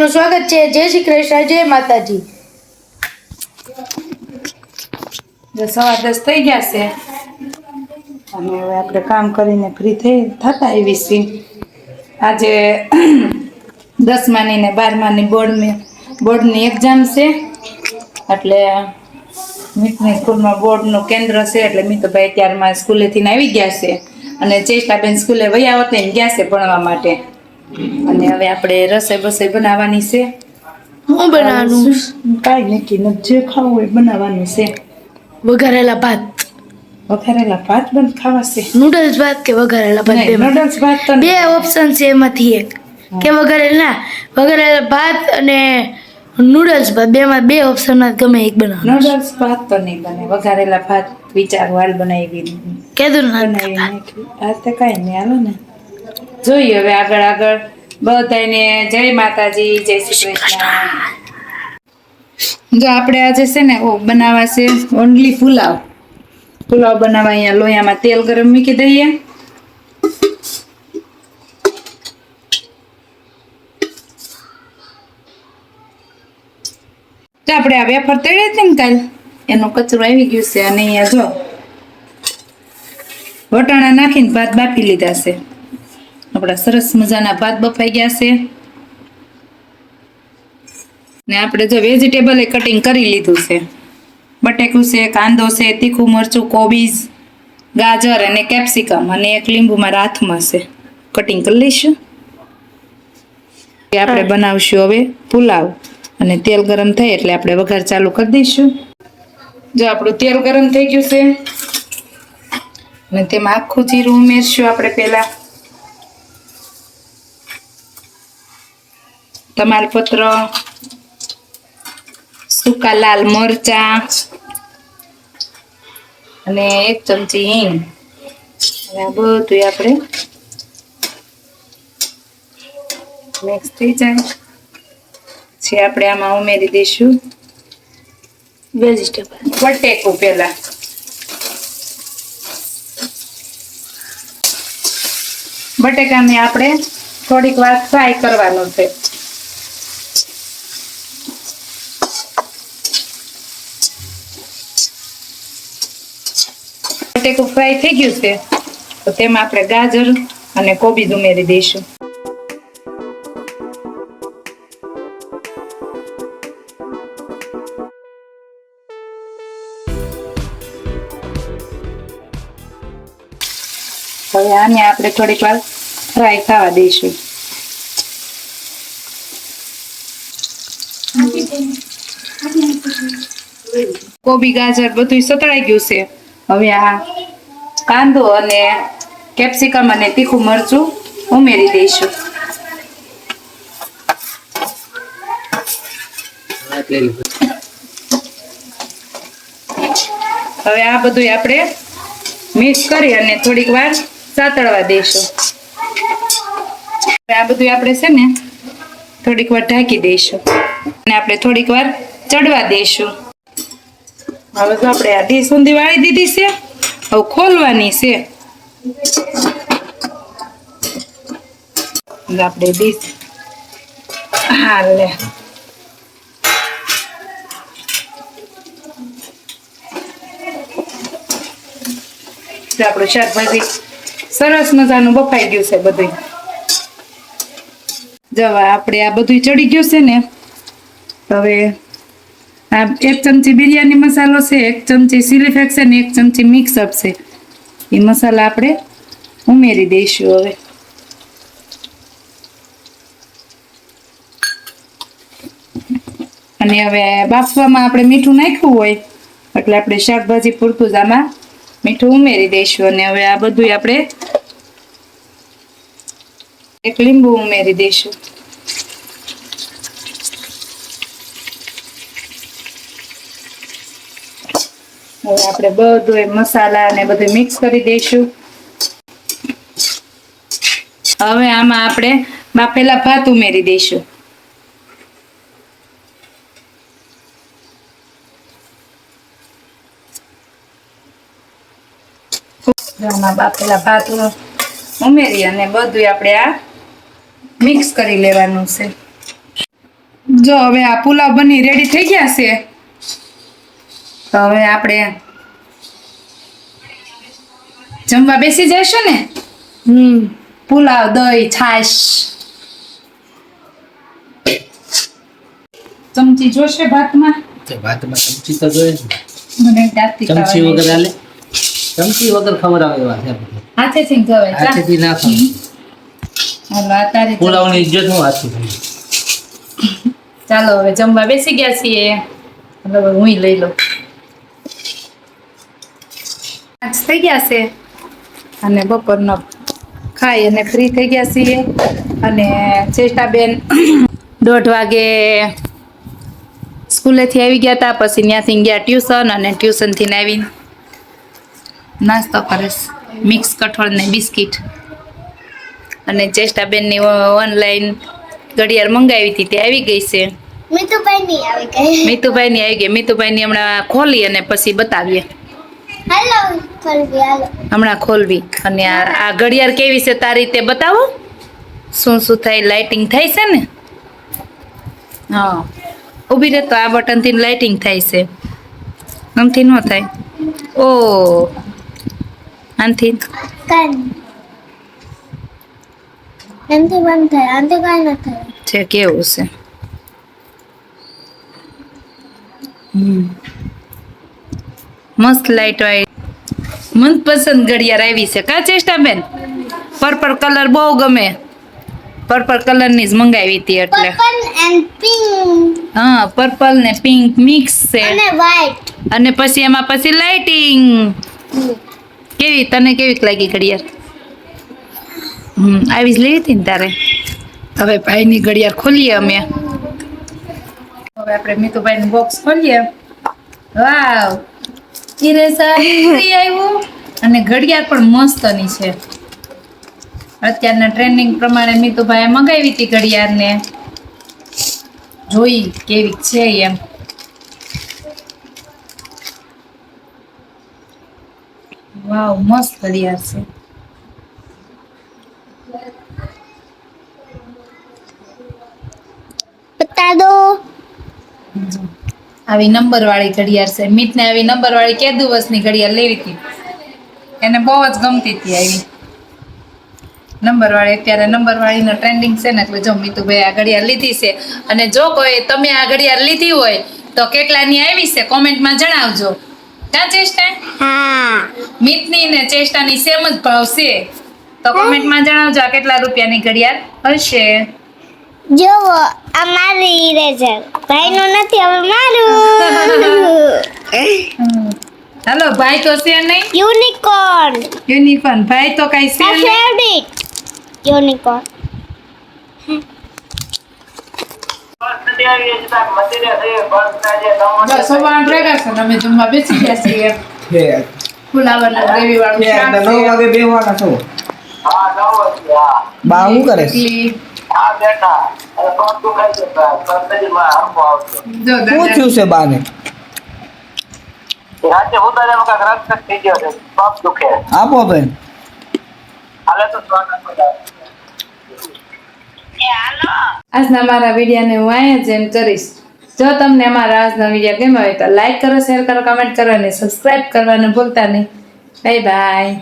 બધાનું સ્વાગત છે. જય શ્રી કૃષ્ણ, જય માતાજી. સવા દસ થઈ ગયા છે. અને હવે આપણે કામ કરીને ફ્રી થઈ થતા એવી છીએ. આજે દસમાની ને બારમાની બોર્ડની બોર્ડની એક્ઝામ છે. એટલે મિતની સ્કૂલમાં બોર્ડનું કેન્દ્ર છે. એટલે મિતભાઈ ત્યારમાં સ્કૂલેથી આવી ગયા છે. અને ચેષ્ટાબેન સ્કૂલે વયા હોત ને ગયા છે ભણવા માટે. અને હવે આપણે રસોઈ બસોઈ બનાવવાની છે. હું બનાવવાનું કાંઈ નક્કી નથી. જે ખાવું હોય બનાવવાનું છે. વઘારેલા ભાત. વઘારેલા ભાત બન ખાવા છે. નૂડલ્સ ભાત કે વઘારેલા ભાત? નૂડલ્સ ભાત બે ઓપ્શન છે એમાંથી એક. કે વઘારેલા વઘારેલા ભાત અને નૂડલ્સ ભાત. બેમાં બે ઓપ્શનમાં ગમે એક બનાવો નૂડલ્સ ભાત તો નહીં બને. વઘારેલા ભાત વિચાર વાલ બનાવી કીધું ને બનાવી આ તો કાંઈ નહીં હાલો ને. જોઈએ હવે આગળ આગળ. બધાને જય માતાજી જય શ્રી કૃષ્ણ. જો આપણે આજે છે ને ઓ બનાવવા છે ઓનલી પુલાવ. પુલાવ બનાવવા અહીંયા લોહીયામાં તેલ ગરમ મૂકી દઈએ. તો આપણે આ વેફર તળી હતી ને કાલ એનો કચરો આવી ગયું છે અને અહીંયા જો વટાણા નાખીને ભાત બાફી લીધા છે. આપણા સરસ મજાના ભાત બફાઈ ગયા છે. ને આપણે જો વેજીટેબલ કટિંગ કરી લીધું છે. બટેકું છે કાંદો છે તીખું મરચું કોબીજ ગાજર અને કેપ્સિકમ અને એક લીંબુ મારા હાથમાં છે. કટિંગ કરી લઈશું. આપણે બનાવશું હવે પુલાવ. અને તેલ ગરમ થાય એટલે આપણે વઘાર ચાલુ કરી દઈશું. જો આપણું તેલ ગરમ થઈ ગયું છે. અને તેમાં આખું જીરું ઉમેરશું આપણે પહેલા. તમાલપત્ર સૂકા લાલ મરચા અને એક ચમચી હિંગ. અને આ બધું આપણે મિક્સ થઈ જાય. પછી આપણે આમાં ઉમેરી દઈશું. વેજીટેબલ બટેકું પહેલાં. બટેકાને આપણે થોડીક વાર ફ્રાય કરવાનું છે. બટેકું ફ્રાય થઈ ગયું છે, તો તેમાં આપણે ગાજર અને કોબીજ ઉમેરી દઈશું. હવે આને આપણે થોડીક વાર ફ્રાય થવા દઈશું. કોબી, ગાજર બધું સતળાઈ ગયું છે. હવે આ કાંદો અને કેપ્સિકમ અને તીખું મરચું ઉમેરી દઈશું. હવે આ બધું આપણે મિક્સ કરી અને થોડીક વાર સાતળવા દઈશું. આ બધું આપણે છે ને થોડીક વાર ઢાંકી દઈશું. અને આપણે થોડીક વાર ચડવા દઈશું. હવે આપણે આ ડીશ ઊંધી વાળી દીધી છે, હવે ખોલવાની છે. આપણે ડીશ હા આપણું શાકભાજી સરસ મજાનું બફાઈ ગયું છે બધું જવા આપણે આ બધું ચડી ગયું છે ને, હવે આ એક ચમચી બિરયાની મસાલો છે, એક ચમચી ચીલી ફ્લેક્સ એક ચમચી મિક્સઅપ છે. એ મસાલા આપણે ઉમેરી દઈશું હવે. અને હવે બાફવામાં આપણે મીઠું નાખ્યું હોય, એટલે આપણે શાકભાજી પૂરતું જ આમાં મીઠું ઉમેરી દઈશું. અને હવે આ બધું આપણે એક લીંબુ ઉમેરી દઈશું. હવે આપણે બધું એ મસાલા અને બધું મિક્સ કરી દઈશું. હવે આમાં આપણે બાફેલા ભાત ઉમેરી દઈશું. બાફેલા ભાત ઉમેરી અને બધું આપણે આ મિક્સ કરી લેવાનું છે. જો હવે આ પુલાવ બની રેડી થઈ ગયા છે. તો હવે આપણે જમવા બેસી જઈશું ને? હમ. પુલાવ દહીં છાશ. ચમચી જોશે ભાતમાં? ભાતમાં ચમચી તો જોઈએ મને ચમચી વગર હાલે? ચમચી વગર ખવડાવે એવા છે. હાથેથી જ ખવાય. હાથેથી ના ખાવ હાલો આ તારી પુલાવ પુલાવની ઇજ્જત હું હાથથી ચાલો હવે જમવા બેસી ગયા છીએ. હવે હું લઈ લઉં આજ થઈ ગયા છે? અને બપોરનો ખાઈ અને ફ્રી થઈ ગયા છીએ. અને ચેષ્ટાબેન દોઢ વાગે સ્કૂલેથી આવી ગયા હતા પછી ત્યાંથી ગયા ટ્યુશન અને ટ્યુશનથી આવીને નાસ્તો કરે મિક્સ કઠોળ ને બિસ્કિટ. અને ચેષ્ટાબેનની ઓનલાઈન ઘડિયાળ મંગાવી હતી તે આવી ગઈ છે. મિતુભાઈ ની આવી ગઈ. મિતુભાઈની આવી ગઈ. મિતુભાઈની હમણાં ખોલી અને પછી બતાવીએ. હમણાં ખોલવી. અને આ ઘડિયાળ કેવી છે તારી રીતે બતાવો. શું શું થાય લાઇટિંગ થાય છે ને? હા. ઊભી રહે તો આ બટનથી લાઇટિંગ થાય છે. આમથી ન થાય. ઓ. આનથી. એમથી બંધ થાય આનથી કાંઈ ન થાય. છે કેવું છે? હમ. મસ્ત લાઈટ વાળી મનપસંદ ઘડિયાળ આવી છે. કા ચેષ્ટાબેન? પર્પલ કલર બહુ ગમે. પર્પલ કલરની જ મંગાવી હતી એટલે. પર્પલ એન્ડ પિંક હા પર્પલ ને પિંક મિક્સ છે. અને અને પછી એમાં પછી લાઇટિંગ કેવી? તને કેવી લાગી ઘડિયાળ? હમ આવી જ લેવી હતી ને તારે? હવે ભાઈની ઘડિયાળ ખોલીએ અમે. હવે આપણે મીતુભાઈનું બોક્સ ખોલીએ. વાવ અને ઘડિયાળ પણ મસ્તની છે. અત્યારના ટ્રેન્ડિંગ પ્રમાણે મીતુભાઈએ મંગાવી હતી ઘડિયાળને. જોઈ કેવી છે એમ. વાવ, મસ્ત ઘડિયાળ છે. આવી નંબર વાળી ઘડિયાળ છે. મીતને આવી નંબર વાળી કે દિવસની ઘડિયાળ લેવી હતી. એને બહુ જ ગમતી હતી આવી. નંબર વાળી અત્યારે નંબર વાળીનો ટ્રેન્ડિંગ છે ને એટલે જો મીતુભાઈ આ ઘડિયાળ લીધી છે. અને જો કોઈ તમે આ ઘડિયાળ લીધી હોય તો કેટલાની આવી છે કોમેન્ટમાં જણાવજો. ક્યાં ચેષ્ટા? હા. મિતની ને ચેષ્ટાની સેમ જ ભાવ છે. તો કોમેન્ટમાં જણાવજો આ કેટલા રૂપિયાની ઘડિયાળ હશે. જોવો આ મારી ઇરેઝર ભાઈનું નથી હવે મારું. હેલો ભાઈ તો છે નહીં? યુનિકોર્ન યુનિકોર્ન ભાઈ તો કઈ છે નહીં? ફેવરિટ યુનિકોર્ન બા શું કરે શું થયું છે બાને? આપો બેન. આજના મારા વિડીયાને હું અહીંયા જ એમ કરીશ. જો તમને અમારા આજનો વીડિયો ગમ્યો હોય તો લાઈક કરો શેર કરો કમેન્ટ કરો અને સબસ્ક્રાઈબ કરવાનું ભૂલતા નહીં. Bye bye.